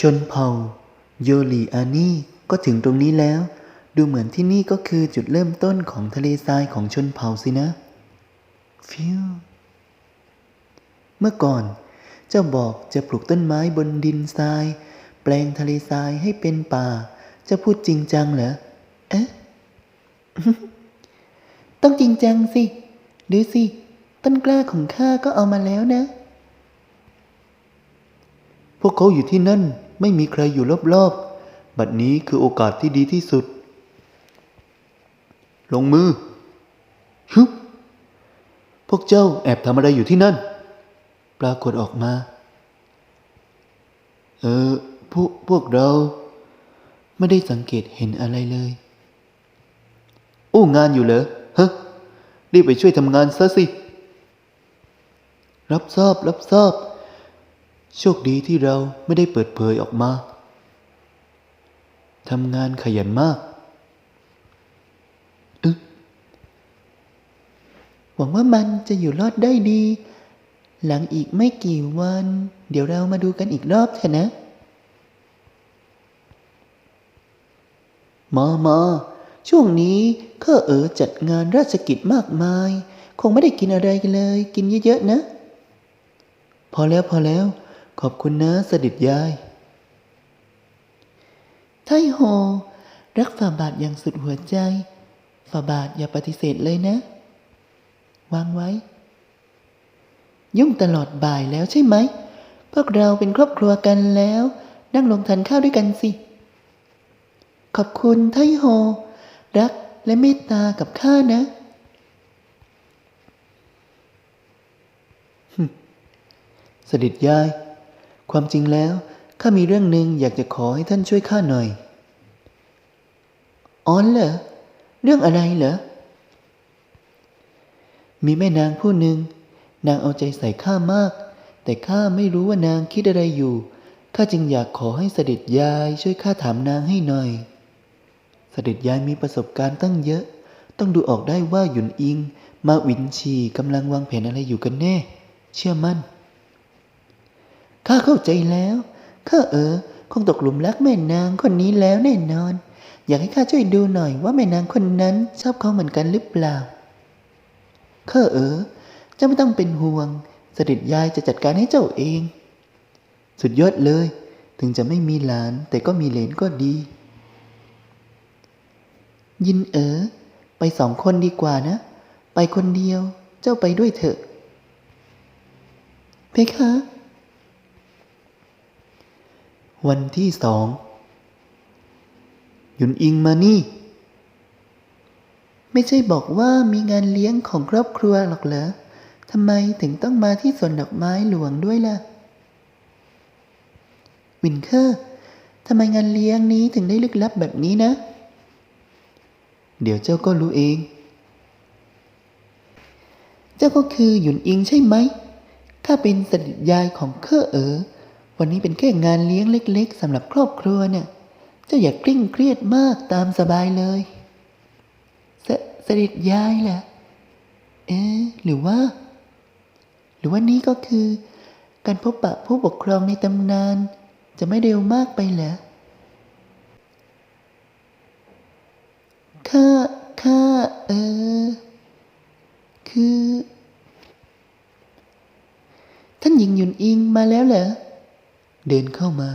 ชนเผ่าโยลีอานี่ก็ถึงตรงนี้แล้ว ดูเหมือนที่นี่ก็คือจุดเริ่มต้นของทะเลทรายของชนเผ่าสินะ ฟิว เมื่อก่อน เจ้าบอกจะปลูกต้นไม้บนดินทราย แปลงทะเลทรายให้เป็นป่า จะพูดจริงจังเหรอ เอ๊ะ ต้องจริงจังสิดูสิ ต้นกล้าของข้าก็เอามาแล้วนะ พวกเขาอยู่ที่นั่น ไม่มีใครอยู่รอบๆ บัดนี้คือโอกาสที่ดีที่สุด ลงมือฮึบพวกเจ้าแอบทำอะไรอยู่ที่นั่น ปรากฏออกมา เออ พวกพวกเรา ไม่ได้สังเกตเห็นอะไรเลยอู้งานอยู่เหรอฮะรีบไปช่วยทำงานซะสิ รับทราบรับทราบ โชคดีที่เราไม่ได้เปิดเผยออกมา ทำงานขยันมากอึหวังว่ามันจะอยู่รอดได้ดี หลังอีกไม่กี่วัน เดี๋ยวเรามาดูกันอีกรอบเถอะนะ มามาช่วงนี้ข้าเอ๋อจัดงานราชกิจมากมาย คงไม่ได้กินอะไรกันเลย กินเยอะๆนะ พอแล้วพอแล้ว ขอบคุณนะเสด็จยาย ไทโฮ รักฝ่าบาทอย่างสุดหัวใจ ฝ่าบาทอย่าปฏิเสธเลยนะ วางไว้ ยุ่งตลอดบ่ายแล้วใช่ไหม พวกเราเป็นครอบครัวกันแล้ว นั่งลงทานข้าวด้วยกันสิ ขอบคุณไทโฮ รักและเมตตากับข้านะเสด็จยาย ความจริงแล้วข้ามีเรื่องหนึ่งอยากจะขอให้ท่านช่วยข้าหน่อยอ๋อเหรอเรื่องอะไรเหรอมีแม่นางผู้หนึ่ง นางเอาใจใส่ข้ามาก แต่ข้าไม่รู้ว่านางคิดอะไรอยู่ข้าจึงอยากขอให้เสด็จยายช่วยข้าถามนางให้หน่อย เสด็จยายมีประสบการณ์ตั้งเยอะ ต้องดูออกได้ว่าหยุนอิง มาวินชีกำลังวางแผนอะไรอยู่กันแน่ เชื่อมั่น ข้าเข้าใจแล้ว ข้าเออ คงตกหลุมรักแม่นางคนนี้แล้วแน่นอน อยากให้ข้าช่วยดูหน่อยว่าแม่นางคนนั้นชอบเขาเหมือนกันหรือเปล่า ข้าเออเจ้าไม่ต้องเป็นห่วง เสด็จยายจะจัดการให้เจ้าเอง สุดยอดเลย ถึงจะไม่มีหลานแต่ก็มีเหลนก็ดี ยินเออ ไปสองคนดีกว่านะ ไปคนเดียว เจ้าไปด้วยเถอะ เพคะ วันที่สองหยุนอิงมานี่ ไม่ใช่บอกว่ามีงานเลี้ยงของครอบครัวหรอกเหรอทำไมถึงต้องมาที่สวนดอกไม้หลวงด้วยล่ะ วินเคอร์ทำไมงานเลี้ยงนี้ถึงได้ลึกลับแบบนี้นะ เดี๋ยวเจ้าก็รู้เอง เจ้าก็คือหยุนอิงใช่ไหมข้าเป็นสนิทยายของเคอเอ๋อ วันนี้เป็นแค่งานเลี้ยงเล็ก ๆสำหรับครอบครัวเนี่ยเจ้าอย่ากกลิ้งเครียดมากตามสบายเลยสสนิทยายแหละเอ๊หรือว่า หรือว่านี่ก็คือ การพบปะผู้ปกครองในตำนาน จะไม่เร็วมากไปเหรอข้าข้าเออ คือ ท่านหญิงหยุนอิงมาแล้วเหรอ เดินเข้ามา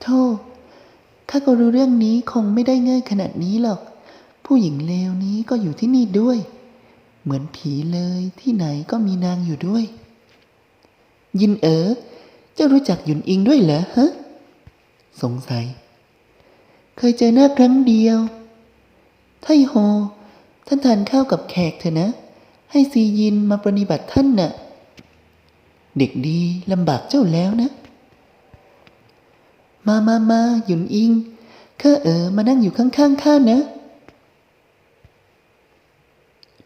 โธ่ข้าก็รู้เรื่องนี้คงไม่ได้ง่ายขนาดนี้หรอก ผู้หญิงเลวนี้ก็อยู่ที่นี่ด้วย เหมือนผีเลยที่ไหนก็มีนางอยู่ด้วย ยินเอ๋อเจ้ารู้จักหยุนอิงด้วยเหรอฮะ สงสัย เคยเจอหน้าครั้งเดียว ไทโฮ ท่านทานข้าวกับแขกเถอะนะ ให้ซียินมาปรนิบัติท่านน่ะ เด็กดีลำบากเจ้าแล้วนะ มามามาหยุนอิงข้าเอ๋อมานั่งอยู่ข้างๆข้านะ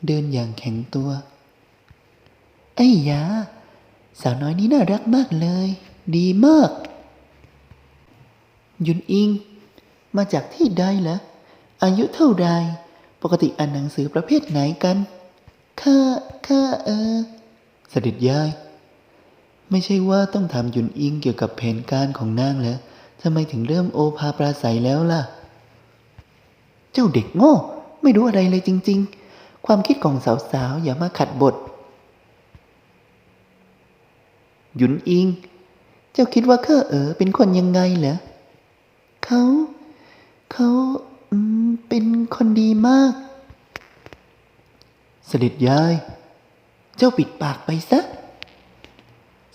เดินอย่างแข็งตัว ไอ้ยา สาวน้อยนี้น่ารักมากเลย ดีมากหยุนอิง มาจากที่ใดเหรออายุเท่าไรปกติอ่านหนังสือประเภทไหนกัน ข้า ข้าเออเสด็จยาย ไม่ใช่ว่าต้องถามหยุนอิงเกี่ยวกับแผนการของนางเหรอทำไมถึงเริ่มโอภาปราศัยแล้วล่ะ เจ้าเด็กโง่ ไม่รู้อะไรเลยจริง ๆ ความคิดของสาวๆ อย่ามาขัดบท หยุนอิง เจ้าคิดว่าเคอเอ๋อเป็นคนยังไงเหรอเขาเขาเป็นคนดีมาก เสด็จยาย เจ้าปิดปากไปซะ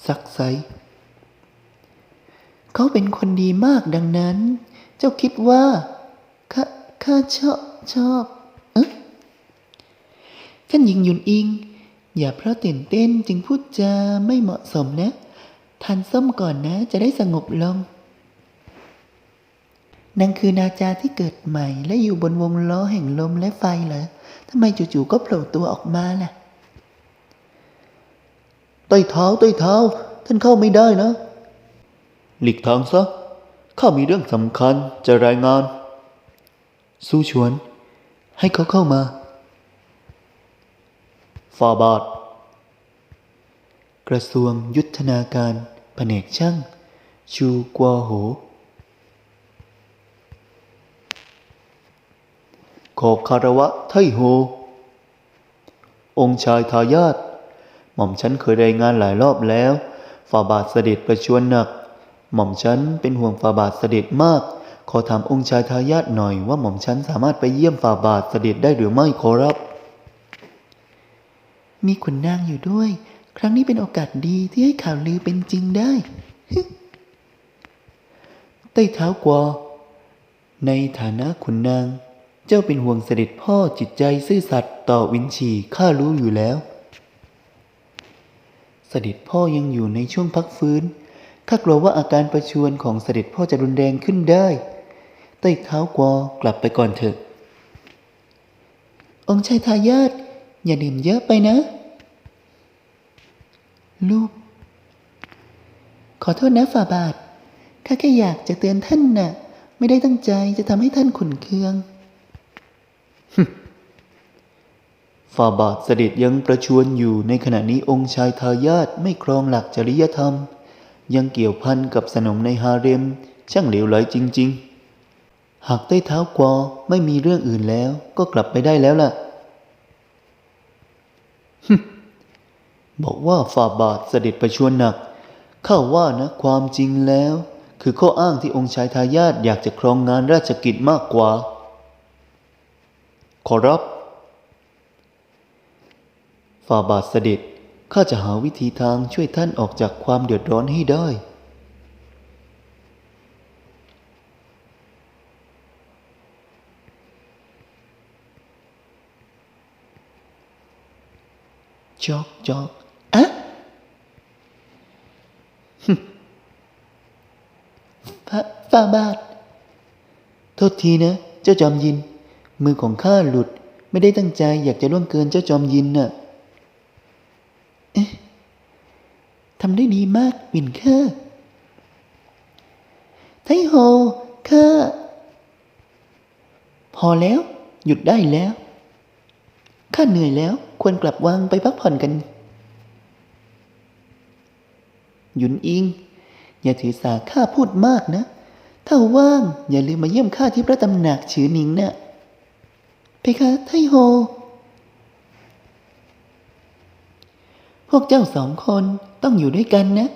ซักไซเขาเป็นคนดีมากดังนั้น เจ้าคิดว่าข้าข้าชอบชอบเอ๊ะท่านหญิงยุนอิง อย่าเพราะตื่นเต้นจึงพูดจาไม่เหมาะสมนะทานส้มก่อนนะจะได้สงบลงนางคือนาจาที่เกิดใหม่และอยู่บนวงล้อแห่งลมและไฟเหรอทำไมจู่ๆก็โผล่ตัวออกมาล่ะ ใต้เท้าใต้เท้า ท่านเข้าไม่ได้นะ หลีกทางซะ ข้ามีเรื่องสำคัญจะรายงาน สู้ชวน ให้เขาเข้ามาฟาบาท กระทรวงยุทธนาการแผนกช่าง ชูกัวโห ขอบคารวะไทโฮ องค์ชายทายาท หม่อมฉันเคยรายงานหลายรอบแล้วฝ่าบาทเสด็จประชวรหนัก หม่อมฉันเป็นห่วงฝ่าบาทเสด็จมาก ขอถามองค์ชายทายาทหน่อยว่าหม่อมฉันสามารถไปเยี่ยมฝ่าบาทเสด็จได้หรือไม่ขอรับ มีขุนนางอยู่ด้วย ครั้งนี้เป็นโอกาสดีที่ให้ข่าวลือเป็นจริงได้ใต้เท้ากวาในฐานะขุนนาง เจ้าเป็นห่วงเสด็จพ่อจิตใจซื่อสัตย์ต่อวินชีข้ารู้อยู่แล้ว สด็จพ่อยังอยู่ในช่วงพักฟื้น ข้ากลัวว่าอาการประชวรของเสด็จพ่อจะรุนแรงขึ้นได้ ใต้เท้ากวากลับไปก่อนเถอะ องค์ชายทายาทอย่าดื่มเยอะไปนะ ลูก ขอโทษนะฝ่าบาท ข้าแค่อยากจะเตือนท่านน่ะ ไม่ได้ตั้งใจจะทำให้ท่านขุนเคือง ฝ่าบาทเสด็จยังประชวรอยู่ในขณะนี้องค์ชายทายาทไม่ครองหลักจริยธรรม ยังเกี่ยวพันกับสนมในฮาเร็ม ช่างเหลวไหลจริง ๆ หากใต้เท้ากวอไม่มีเรื่องอื่นแล้วก็กลับไปได้แล้วล่ะบอกว่าฝ่าบาทเสด็จประชวรหนักข้าว่านะความจริงแล้ว คือข้ออ้างที่องค์ชายทายาทอยากจะครองงานราชกิจมากกว่า ขอรับ ฝ่าบาทเสด็จข้าจะหาวิธีทางช่วยท่านออกจากความเดือดร้อนให้ได้ จอกจอกอะฮึฝ่าฝ่าบาท โทษทีนะ เจ้าจอมยิน มือของข้าหลุดไม่ได้ตั้งใจอยากจะล่วงเกินเจ้าจอมยินน่ะเอ๊ะทำได้ดีมากวินเคอร์ไทโฮข้าพอแล้ว หยุดได้แล้ว ข้าเหนื่อยแล้วควรกลับวังไปพักผ่อนกัน หยุนอิง อย่าถือสาข้าพูดมากนะ ถ้าว่างอย่าลืมมาเยี่ยมข้าที่พระตำหนักฉือหนิงนะ่ะเพคะไทโฮ พวกเจ้าสองคนต้องอยู่ด้วยกันนะ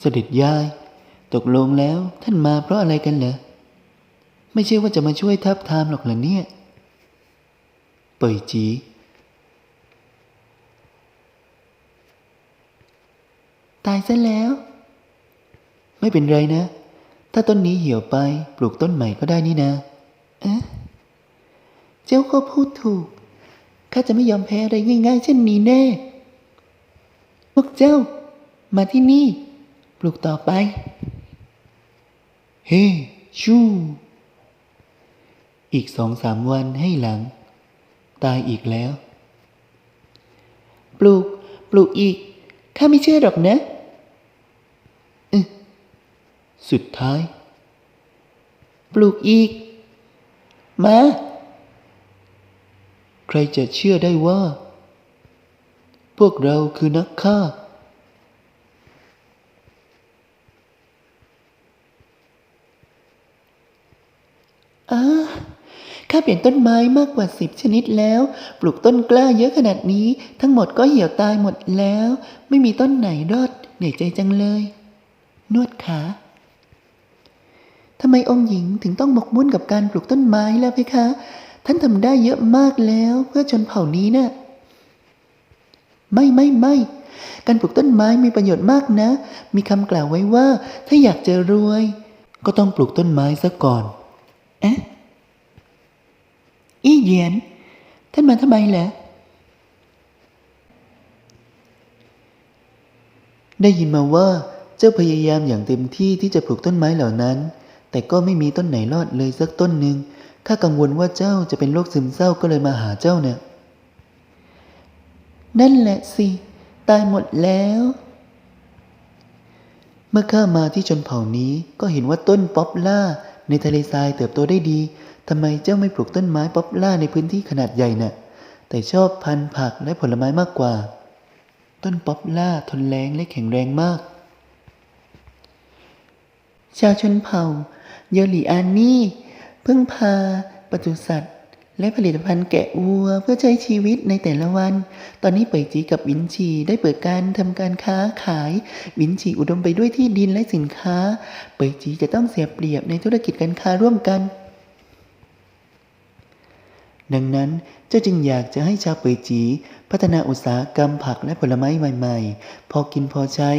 เสด็จยาย ตกลงแล้วท่านมาเพราะอะไรกันเหรอ ไม่ใช่ว่าจะมาช่วยทับทามหรอกเหรอเนี่ย เปยจีตายซะแล้ว ไม่เป็นไรนะ ถ้าต้นนี้เหี่ยวไปปลูกต้นใหม่ก็ได้นี่นะ เอ๊ะ เจ้าก็พูดถูก ข้าจะไม่ยอมแพ้อะไรง่ายๆ เช่นนี้แน่ พวกเจ้า มาที่นี่ ปลูกต่อไป เฮ้ชูอีกสองสามวันให้หลัง ตายอีกแล้ว ปลูก ปลูกอีก ข้าไม่เชื่อหรอกนะสุดท้าย ปลูกอีก มา ใครจะเชื่อได้ว่า พวกเราคือนักฆ่าอาข้าเปลี่ยนต้นไม้มากกว่าสิบชนิดแล้ว ปลูกต้นกล้าเยอะขนาดนี้ ทั้งหมดก็เหี่ยวตายหมดแล้ว ไม่มีต้นไหนรอดเหนื่อยใจจังเลย นวดขาทำไมองค์หญิงถึงต้องหมกมุ่นกับการปลูกต้นไม้แล้วเพคะ ท่านทำได้เยอะมากแล้วเพื่อชนเผ่านี้นะ่ะไม่ไม่ไม่ การปลูกต้นไม้มีประโยชน์มากนะ มีคำกล่าวไว้ว่า ถ้าอยากจะรวย ก็ต้องปลูกต้นไม้ซะก่อน เอ๊ะ อี้เยียน ท่านมาทำไมเหรอได้ยินมาว่าเจ้าพยายามอย่างเต็มที่ที่จะปลูกต้นไม้เหล่านั้น แต่ก็ไม่มีต้นไหนรอดเลยสักต้นหนึ่ง ข้ากังวลว่าเจ้าจะเป็นโรคซึมเศร้าก็เลยมาหาเจ้าเนี่ย นั่นแหละสิ ตายหมดแล้ว เมื่อข้ามาที่ชนเผ่านี้ก็เห็นว่าต้นป๊อปล่าในทะเลทรายเติบโตได้ดีทำไมเจ้าไม่ปลูกต้นไม้ป๊อปล่าในพื้นที่ขนาดใหญ่น่ะ แต่ชอบพันธุ์ผักและผลไม้มากกว่า ต้นป๊อปล่าทนแรงและแข็งแรงมาก ชาวชนเผ่า เยอหลีอานี่ พึ่งพาปศุสัตว์ และผลิตภัณฑ์แกะวัวเพื่อใช้ชีวิตในแต่ละวัน ตอนนี้เป่ยจีกับวินชีได้เปิดการทำการค้าขาย วินชีอุดมไปด้วยที่ดินและสินค้า เป่ยจีจะต้องเสียเปรียบในธุรกิจการค้าร่วมกัน ดังนั้นเจ้าจึงอยากจะให้ชาวเปยจีพัฒนาอุตสาหกรรมผักและผลไม้ใหม่ ๆ พอกินพอใช้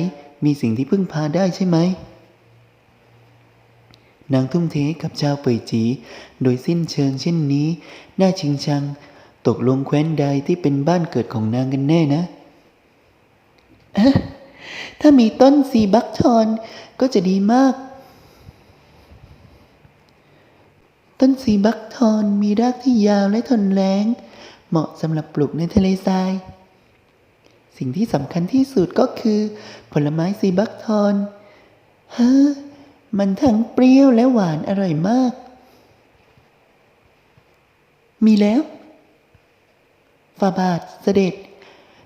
มีสิ่งที่พึ่งพาได้ใช่ไหม นางทุ่มเทกับชาวเปยจี โดยสิ้นเชิงเช่นนี้ น่าชิงชัง ตกลงแคว้นใดที่เป็นบ้านเกิดของนางกันแน่นะ ถ้ามีต้นซีบักทอนก็จะดีมาก ต้นซีบักทอนมีรากที่ยาวและทนแรงเหมาะสำหรับปลูกในทะเลทราย สิ่งที่สำคัญที่สุดก็คือ ผลไม้ซีบักทอนเฮ้อ มันทั้งเปรี้ยวและหวานอร่อยมาก มีแล้วฟาบาทเสด็จ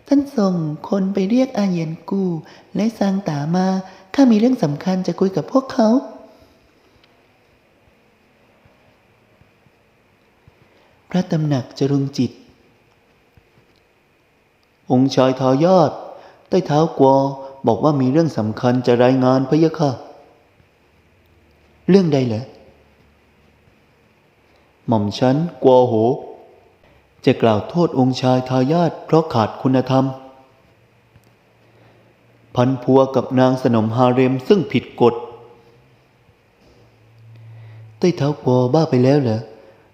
ท่านส่งคนไปเรียกอาเยียนกู และซางตามา ข้ามีเรื่องสำคัญจะคุยกับพวกเขา พระตำหนักจรุงจิต องค์ชายทายาทใต้เท้ากวอบอกว่ามีเรื่องสำคัญจะรายงานพะยะค่ะ เรื่องใดเหรอหม่อมฉันกลัวโห จะกล่าวโทษองค์ชายทายาทเพราะขาดคุณธรรม พันพัวกับนางสนมฮาเร็มซึ่งผิดกฎใต้เท้ากัวบ้าไปแล้วเหรอ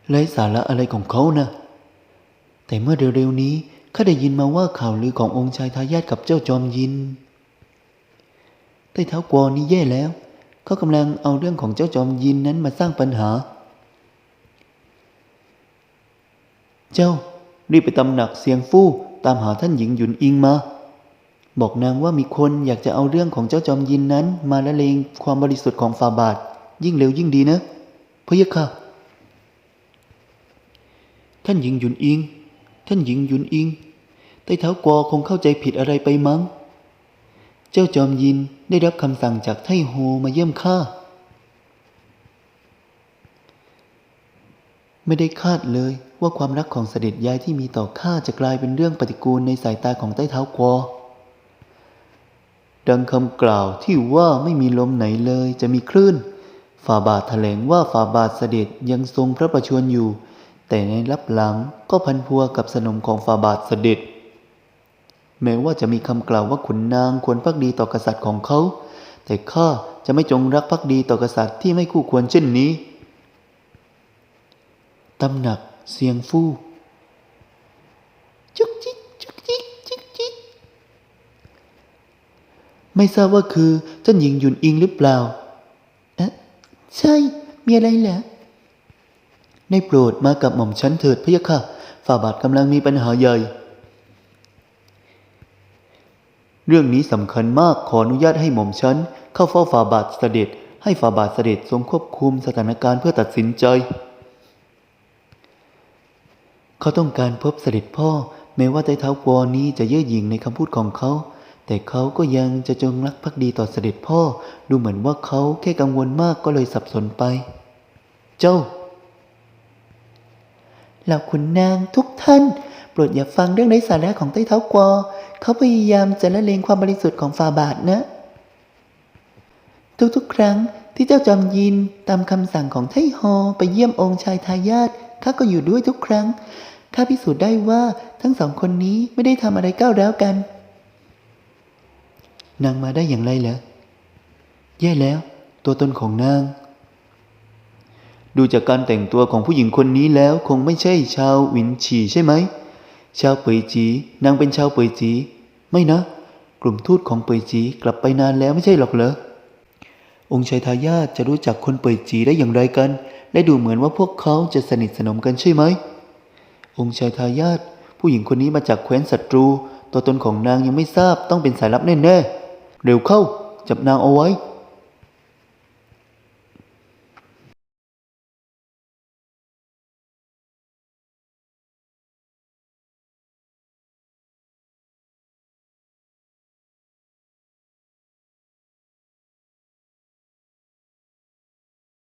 ไร้สาระอะไรของเขานะ แต่เมื่อเร็วๆนี้ข้าได้ยินมาว่าข่าวลือขององค์ชายทายาทกับเจ้าจอมยินใต้เท้ากัวนี้แย่แล้ว เขากำลังเอาเรื่องของเจ้าจอมยินนั้นมาสร้างปัญหา เจ้ารีบไปตำหนักเสียงฟู่ตามหาท่านหญิงหยุนอิงมา บอกนางว่ามีคนอยากจะเอาเรื่องของเจ้าจอมยินนั้น มาละเลงความบริสุทธิ์ของฟาบาท ยิ่งเร็วยิ่งดีนะพะยะค่ะ ท่านหญิงหยุนอิง ท่านหญิงหยุนอิงใต้เท้ากวอคงเข้าใจผิดอะไรไปมั้ง เจ้าจอมยิน ได้รับคำสั่งจากไทโฮมาเยี่ยมข้า ไม่ได้คาดเลยว่าความรักของเสด็จยายที่มีต่อข้าจะกลายเป็นเรื่องปฏิกูลในสายตาของใต้เท้ากวอดังคำกล่าวที่ว่าไม่มีลมไหนเลยจะมีคลื่น ฝ่าบาทแถลงว่าฝ่าบาทเสด็จยังทรงพระประชวรอยู่ แต่ในรับหลังก็พันพัวกับสนมของฝ่าบาทเสด็จ แม้ว่าจะมีคำกล่าวว่าขุนนางควรพักดีต่อกษัตริย์ของเขา แต่ข้าจะไม่จงรักภักดีต่อกษัตริย์ที่ไม่คู่ควรเช่นนี้ตำหนักเสียงฟู่จุกจิกจุกจิกจุกจิกไม่ทราบว่าคือท่านหญิงยุนอิงหรือเปล่าเอ๊ะใช่ มีอะไรเหรอได้โปรดมากับหม่อมฉันเถิดพะยะค่ะฝ่าบาทกำลังมีปัญหาใหญ่ เรื่องนี้สำคัญมากขออนุญาตให้หม่อมฉันเข้าเฝ้าฝ่าบาทเสด็จ ให้ฝ่าบาทเสด็จทรงควบคุมสถานการณ์เพื่อตัดสินใจ เขาต้องการพบเสด็จพ่อ แม้ว่าไต้เท้ากวอนี้จะเย่อหยิ่งในคำพูดของเขา แต่เขาก็ยังจะจงรักภักดีต่อเสด็จพ่อ ดูเหมือนว่าเขาแค่กังวลมากก็เลยสับสนไป เจ้าเหล่าขุนนางทุกท่าน รดอย่าฟังเรื่องไร้สาระของใต้เท้ากวอเขาพยายามจะละเลงความบริสุทธิ์ของฟาบาทนะ ทุกๆ ครั้งที่เจ้าจอมยินตามคำสั่งของไทฮอไปเยี่ยมองค์ชายทายาทข้าก็อยู่ด้วยทุกครั้งข้าพิสูจน์ได้ว่าทั้งสองคนนี้ไม่ได้ทำอะไรก้าวร้าวกัน นางมาได้อย่างไรเหรอแย่แล้ว ตัวตนของนาง ดูจากการแต่งตัวของผู้หญิงคนนี้แล้วคงไม่ใช่ชาววินฉีใช่ไหม ชาวเปยจี นางเป็นชาวเปยจี ไม่นะ กลุ่มทูตของเปยจีกลับไปนานแล้วไม่ใช่หรอกเหรอ องค์ชายทายาทจะรู้จักคนเปยจีได้อย่างไรกัน และดูเหมือนว่าพวกเขาจะสนิทสนมกันใช่ไหม องค์ชายทายาทผู้หญิงคนนี้มาจากแคว้นศัตรู ตัวตนของนางยังไม่ทราบต้องเป็นสายลับแน่ๆ เร็วเข้า จับนางเอาไว้